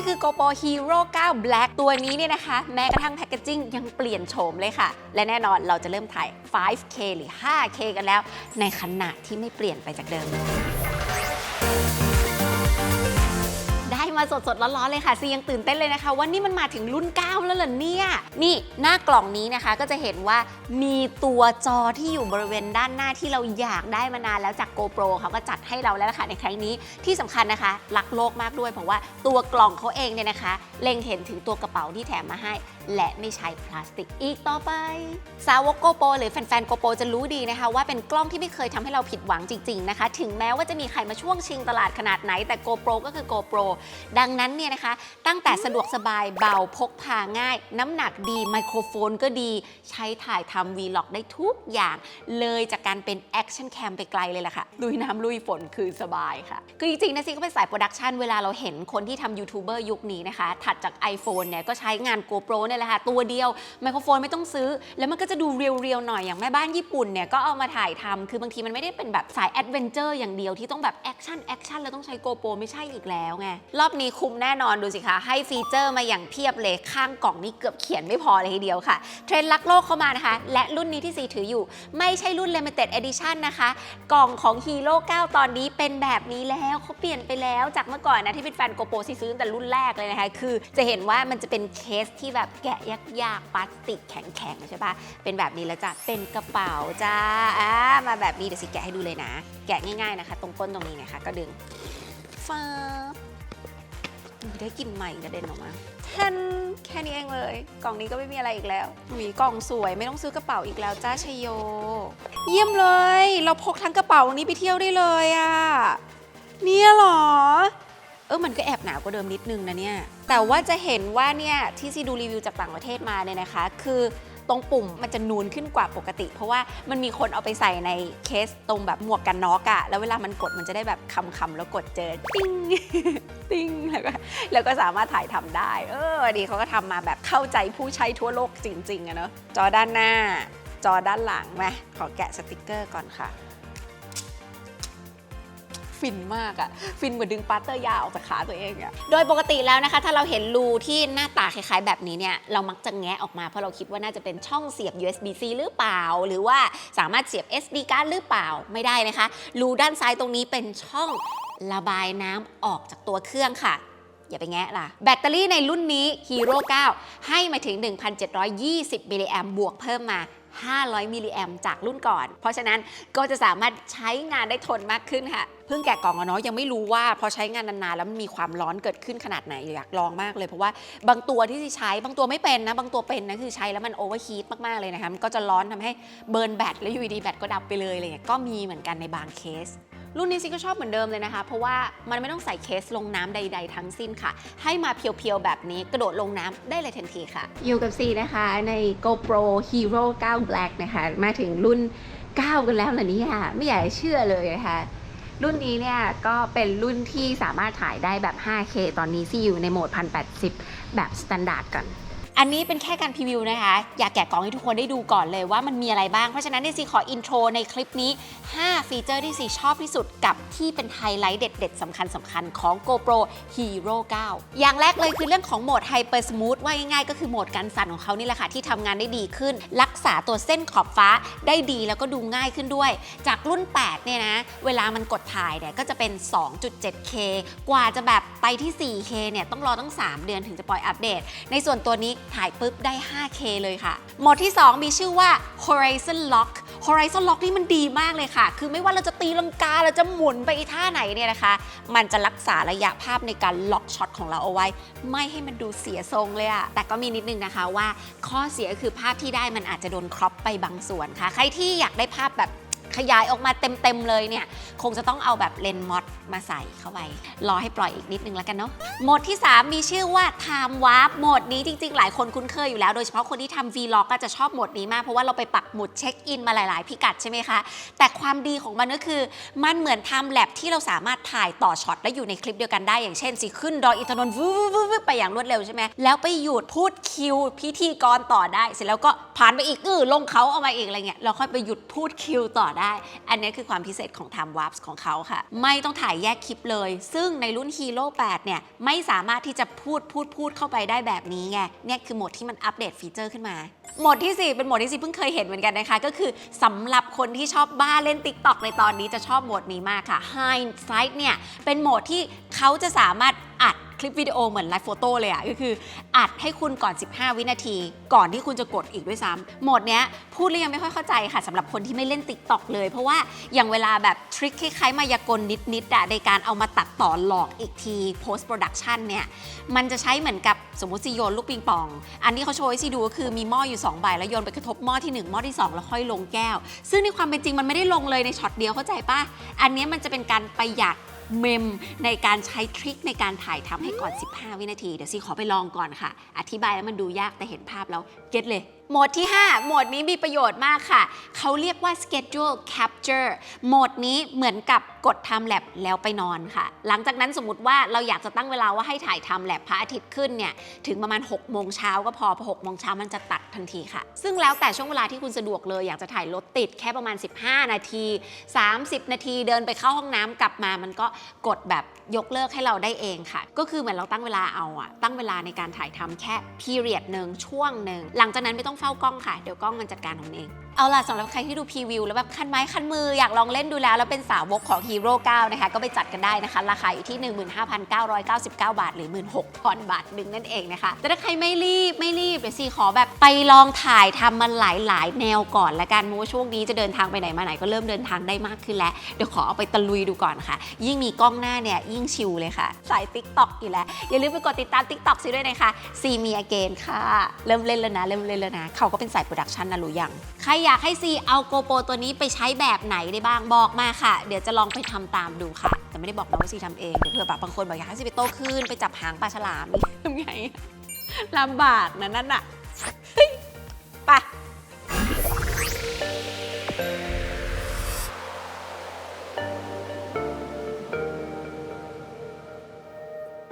นี่คือ GoPro Hero 9 Black ตัวนี้เนี่ยนะคะ แม้กระทั่งแพคเกจิ้งยังเปลี่ยนโฉมเลยค่ะ และแน่นอนเราจะเริ่มถ่าย 5K หรือ 5K กันแล้ว ในขณะที่ไม่เปลี่ยนไปจากเดิม มาสดๆร้อนๆเลยค่ะซียังตื่นเต้นเลยนะคะว่านี่มันมาถึงรุ่น 9 แล้วเหรอเนี่ย นี่หน้ากล่องนี้นะคะก็จะเห็นว่ามีตัวจอที่อยู่บริเวณด้านหน้าที่เราอยากได้มานานแล้วจาก GoPro เขาก็จัดให้เราแล้วล่ะค่ะในครั้งนี้ที่สำคัญนะคะรักโลกมากด้วยเพราะว่าตัวกล่องเขาเองเนี่ยนะคะ เล็งเห็นถึงตัวกระเป๋าที่แถมมาให้ และไม่ใช้พลาสติกอีกต่อไป สาวกโกโปหรือแฟนๆโกโปจะรู้ดีนะคะ ว่าเป็นกล้องที่ไม่เคยทำให้เราผิดหวังจริงๆนะคะ ถึงแม้ว่าจะมีใครมาช่วงชิงตลาดขนาดไหนแต่ GoPro ก็คือ GoPro ดังนั้นเนี่ยนะคะ ตั้งแต่สะดวกสบายเบาพกพาง่าย น้ำหนักดีไมโครโฟนก็ดีใช้ถ่ายทำ Vlog ได้ทุกอย่าง เลยจากการเป็นแอคชั่นแคมไปไกลเลยล่ะค่ะลุยน้ำลุยฝนคือสบายค่ะ คือจริงๆนะซิก็เป็นสายโปรดักชันเวลาเราเห็นคนที่ทำยูทูบเบอร์ยุคนี้นะคะ ถัดจาก iPhone เนี่ยก็ใช้งาน GoPro เนี่ยแหละค่ะ ตัวเดียวไมโครโฟนไม่ต้องซื้อ แล้วมันก็จะดูเรียวๆหน่อยอย่างแม่บ้านญี่ปุ่นเนี่ยก็เอามาถ่ายทำคือบางทีมันไม่ได้เป็นแบบสายแอดเวนเจอร์อย่างเดียวที่ต้องแบบแอคชั่นแอคชั่นแล้วต้องใช้ GoPro ไม่ใช่อีกแล้วไงรอบนี้คุ้มแน่นอนดูสิคะ ให้ฟีเจอร์มาอย่างเพียบเลยข้างกล่องนี่เกือบเขียนไม่พอเลยทีเดียวค่ะ เทรนด์รักโลกเข้ามานะคะ และรุ่นนี้ที่ซีถืออยู่ ไม่ใช่รุ่น Limited Edition นะคะ กล่องของ Hero 9 ตอนนี้เป็นแบบนี้แล้วเขาเปลี่ยนไปแล้วจากเมื่อก่อนนะที่เป็นแฟนโกโปรซีซื้อแต่รุ่นแรกเลยนะคะ คือจะเห็นว่ามันจะเป็นเคสที่แบบแกะยากๆพลาสติกแข็งๆใช่ปะเป็นแบบนี้แล้วจ้ะเป็นกระเป๋าจ้าอ่ามาแบบนี้เดี๋ยวสิแกะให้ดูเลยนะ แกะง่ายๆนะคะ ตรงก้นตรงนี้นะคะก็ดึงฟ้า อุ๊ยได้กลิ่นใหม่กระเด็นออกมาแค่นแค่นี้เองเลย กล่องนี้ก็ไม่มีอะไรอีกแล้วมีกล่องสวยไม่ต้องซื้อกระเป๋าอีกแล้วจ้าชยโย เยี่ยมเลย เราพกทั้งกระเป๋านี้ไปเที่ยวได้เลยอะเนี่ยเหรอ เออมันก็แอบหนาวกว่าเดิมนิดนึงนะเนี่ย แต่ว่าจะเห็นว่าเนี่ยที่ซีดูรีวิวจากต่างประเทศมาเนี่ยนะคะ คือ ตรงปุ่มมันจะนูนขึ้นกว่าปกติ เพราะว่ามันมีคนเอาไปใส่ในเคสตรงแบบหมวกกันน็อกอะแล้วเวลามันกดมันจะได้แบบคำๆแล้วกดเจอติ้งติ้งแล้วก็แล้วก็สามารถถ่ายทำได้ เออดีเขาก็ทำมาแบบเข้าใจผู้ใช้ทั่วโลกจริงๆอะเนาะจอด้านหน้า จอด้านหลังไหมขอแกะสติกเกอร์ก่อนค่ะ ฟินมากอะฟินเหมือนดึงปาร์เตอร์ยาออกจากขาตัวเองอะโดยปกติแล้วนะคะ ถ้าเราเห็นรูที่หน้าตาคล้ายๆ แบบนี้เนี่ยเรามักจะแงะออกมาเพราะเราคิดว่าน่าจะเป็นช่องเสียบ USB-C หรือเปล่า หรือว่าสามารถเสียบ SD card หรือเปล่าไม่ได้นะคะรูด้านซ้ายตรงนี้เป็นช่องระบายน้ำออกจากตัวเครื่องค่ะอย่าไปแงะล่ะ แบตเตอรี่ในรุ่นนี้ Hero 9 ให้มาถึง 1,720 มิลลิแอมบวกเพิ่มมา 500 มิลลิแอมจากรุ่นก่อน เพราะฉะนั้นก็จะสามารถใช้งานได้ทนมากขึ้นค่ะ เพิ่งแกะกล่องอะเนาะยังไม่รู้ว่าพอใช้งานนานๆแล้วมันมีความร้อนเกิดขึ้นขนาดไหนอยากลองมากเลยเพราะว่าบางตัวที่ใช้บางตัวไม่เป็นนะ บางตัวเป็นนะคือใช้แล้วมันโอเวอร์ฮีทมากๆเลยนะคะมันก็จะร้อนทำให้เบิร์นแบตแล้วอยู่ดีแบตก็ดับไปเลยอะไรเงี้ยก็มีเหมือนกันในบางเคส รุ่นนี้ซิก็ชอบเหมือนเดิมเลยนะคะ เพราะว่ามันไม่ต้องใส่เคสลงน้ำใด ๆ ทั้งสิ้นค่ะ ให้มาเพียวๆ แบบนี้กระโดดลงน้ำได้เลยทันทีค่ะ อยู่กับซีนะคะใน GoPro Hero 9 Black นะคะ มาถึงรุ่น 9 กันแล้วเหรอเนี่ยไม่อยากเชื่อเลยนะคะรุ่นนี้เนี่ยก็เป็นรุ่นที่สามารถถ่ายได้แบบ 5K ตอนนี้ซีอยู่ในโหมด 1080 แบบสแตนดาร์ดก่อน อันนี้เป็นแค่การพรีวิวนะคะ อยากแกะกล่องให้ทุกคนได้ดูก่อนเลยว่ามันมีอะไรบ้าง เพราะฉะนั้นเนี่ยซีขออินโทรในคลิปนี้ 5 ฟีเจอร์ที่ซีชอบที่สุดกับที่เป็นไฮไลท์เด็ด ๆสำคัญสำคัญๆของ GoPro Hero 9 อย่างแรกเลยคือเรื่องของโหมด Hyper Smooth ว่าง่ายๆ ก็คือโหมดการสั่นของเขานี่แหละค่ะ ที่ทำงานได้ดีขึ้น รักษาตัวเส้นขอบฟ้าได้ดีแล้วก็ดูง่ายขึ้นด้วย จากรุ่น 8 เนี่ยนะ เวลามันกดถ่ายเนี่ยก็จะเป็น 2.7K กว่าจะแบบไปที่ 4K เนี่ยต้องรอตั้ง 3 เดือนถึงจะปล่อยอัปเดต ในส่วนตัวนี้ถ่ายปุ๊บได้ 5K เลยค่ะ โหมดที่ 2 มีชื่อว่า Horizon Lock Horizon Lock นี่มันดีมากเลยค่ะ คือไม่ว่าเราจะตีลังกา เราจะหมุนไปท่าไหนเนี่ยนะคะ มันจะรักษาระยะภาพในการล็อกช็อตของเราเอาไว้ ไม่ให้มันดูเสียทรงเลยอะแต่ก็มีนิดนึงนะคะว่าข้อเสียคือภาพที่ได้มันอาจจะโดนครอปไปบางส่วนค่ะ ใครที่อยากได้ภาพแบบ ขยายออกมาเต็มๆเลยเนี่ย คงจะต้องเอาแบบเลนส์มอดมาใส่เข้าไป รอให้ปล่อยอีกนิดนึงแล้วกันเนาะโหมดที่ 3 มีชื่อว่า Time Warp โหมดนี้จริงๆ หลายคนคุ้นเคยอยู่แล้ว โดยเฉพาะคนที่ทำ Vlog ก็จะชอบโหมดนี้มาก เพราะว่าเราไปปักหมุดเช็คอินมาหลายๆ พิกัดใช่ไหมคะ แต่ความดีของมันก็คือ มันเหมือนทำแลบที่เราสามารถถ่ายต่อช็อตและอยู่ในคลิปเดียวกันได้อย่างเช่นสิขึ้นดอยอินทนนท์วืบไปอย่างรวดเร็วใช่ไหมแล้วไปหยุดพูดคิวพิธีกรต่อได้ เสร็จแล้วก็ผ่านไปอีกอือลงเขาเอามาอีกอะไรเงี้ยเราค่อยไปหยุดพูดคิวต่อได้ อันนี้คือความพิเศษของ Time Warp ของเขาค่ะ ไม่ต้องถ่ายแยกคลิปเลย ซึ่งในรุ่น Hero 8 เนี่ย ไม่สามารถที่จะพูดพูดพูดเข้าไปได้แบบนี้ไง เนี่ยคือโหมดที่มันอัปเดตฟีเจอร์ขึ้นมาโหมดที่ 4 เป็นโหมดที่ซีเพิ่งเคยเห็นเหมือนกันนะคะ ก็คือสำหรับคนที่ชอบบ้าเล่น TikTok ในตอนนี้จะชอบโหมดนี้มากค่ะ Hindsight เนี่ย เป็นโหมดที่เขาจะสามารถ คลิปวิดีโอเหมือนไลฟ์โฟโต้เลยอะก็คืออัดให้คุณก่อน 15 วินาที ก่อนที่คุณจะกดอีกด้วยซ้ำโหมดเนี้ยพูดแล้วยังไม่ค่อยเข้าใจค่ะสำหรับคนที่ไม่เล่น TikTok เลย เพราะว่าอย่างเวลาแบบทริคคล้ายๆมายากลนิดๆอะในการเอามาตัดต่อหลอกอีกที post production เนี่ยมันจะใช้เหมือนกับสมมติซีโยนลูกปิงปอง อันที่เขาโชว์ให้ซีดูก็คือมีหม้ออยู่2ใบแล้วโยนไปกระทบหม้อที่1หม้อที่ 2 แล้วค่อยลงแก้ว ซึ่งในความเป็นจริงมันไม่ได้ลงเลยในช็อตเดียวเข้าใจปะอันนี้มันจะเป็นการประหยัด เมมในการใช้ทริคในการถ่ายทำให้ก่อน 15 วินาที เดี๋ยวซีขอไปลองก่อนค่ะ อธิบายแล้วมันดูยากแต่เห็นภาพแล้วเก็ตเลย โหมดที่ 5 โหมดนี้มีประโยชน์มากค่ะ เขาเรียกว่า schedule capture โหมดนี้เหมือนกับกด time lap แล้วไปนอนค่ะ หลังจากนั้นสมมติว่าเราอยากจะตั้งเวลาว่าให้ถ่าย time lap พระอาทิตย์ขึ้นเนี่ยถึงประมาณ 6 โมงเช้าก็พอพอ6โมงเช้ามันจะตัดทันทีค่ะ ซึ่งแล้วแต่ช่วงเวลาที่คุณสะดวกเลยอยากจะถ่ายรถติดแค่ประมาณ 15 นาที 30 นาทีเดินไปเข้าห้องน้ำกลับมา มันก็กดแบบยกเลิกให้เราได้เองค่ะ ก็คือเหมือนเราตั้งเวลาเอาอะตั้งเวลาในการถ่ายทำแค่ period หนึ่งช่วงหนึ่งหลังจากนั้นไม่ต้องเฝ้ากล้องค่ะ เดี๋ยวกล้องมันจัดการของเอง เอาล่ะสำหรับใครที่ดูพรีวิวแล้วแบบคันไม้คันมืออยากลองเล่นดูแล้ว แล้วเป็นสาวกของ Hero 9 นะคะ ก็ไปจัดกันได้นะคะ ราคาอยู่ที่ 15,999 บาท หรือ 16,000 บาทหนึ่งนั่นเองนะคะแต่ถ้าใครไม่รีบไม่รีบ เดี๋ยวซีขอแบบไปลองถ่ายทำมันหลาย ๆ แนวก่อนละกันเพราะว่าช่วงนี้จะเดินทางไปไหนมาไหนก็เริ่มเดินทางได้มากขึ้นแล้ว เดี๋ยวขอเอาไปตะลุยดูก่อนค่ะ ยิ่งมีกล้องหน้าเนี่ยยิ่งชิลเลยค่ะ สาย TikTok อยู่แล้ว อย่าลืมไปกดติดตาม TikTok ซีด้วยนะคะซีมีอเกนค่ะ เริ่มเล่นแล้วนะ เริ่มเล่นแล้วนะ เขาก็เป็นสายโปรดักชันนะรู้ยังใครอยากให้ซีเอาโกโปรตัวนี้ไปใช้แบบไหนได้บ้างบอกมาค่ะ เดี๋ยวจะลองไปทำตามดูค่ะ แต่ไม่ได้บอกนะว่าซีทำเองเดี๋ยวเผื่อแบบบางคนบอกอยากให้ซีไปโตขึ้นไปจับหางปลาฉลามทำไง ลำบากนะนั่นน่ะไป